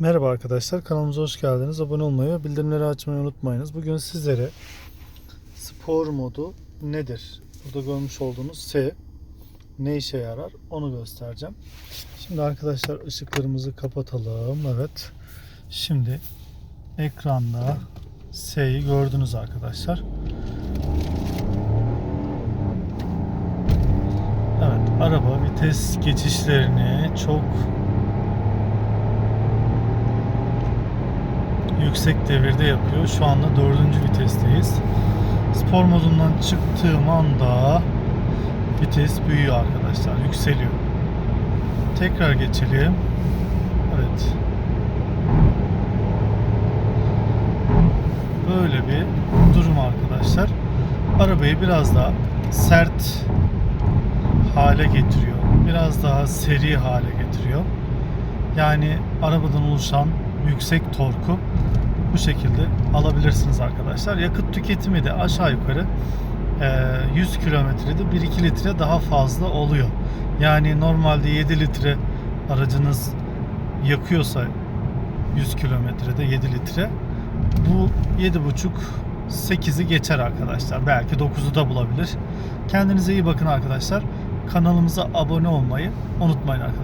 Merhaba arkadaşlar, kanalımıza hoş geldiniz. Abone olmayı bildirimleri açmayı unutmayınız. Bugün sizlere spor modu nedir? Burada görmüş olduğunuz S ne işe yarar onu göstereceğim. Şimdi arkadaşlar ışıklarımızı kapatalım. Evet. Şimdi ekranda S'yi gördünüz arkadaşlar. Evet, araba vites geçişlerini çok yüksek devirde yapıyor. Şu anda dördüncü vitesteyiz. Spor modundan çıktığım anda vites büyüyor arkadaşlar. Yükseliyor. Tekrar geçelim. Evet. Böyle bir durum arkadaşlar. Arabayı biraz daha sert hale getiriyor. Biraz daha seri hale getiriyor. Yani arabadan oluşan yüksek torku bu şekilde alabilirsiniz arkadaşlar. Yakıt tüketimi de aşağı yukarı e, 100 kilometrede 1-2 litre daha fazla oluyor. Yani normalde 7 litre aracınız yakıyorsa 100 kilometrede 7 litre bu 7,5 8'i geçer arkadaşlar. Belki 9'u da bulabilir. Kendinize iyi bakın arkadaşlar. Kanalımıza abone olmayı unutmayın arkadaşlar.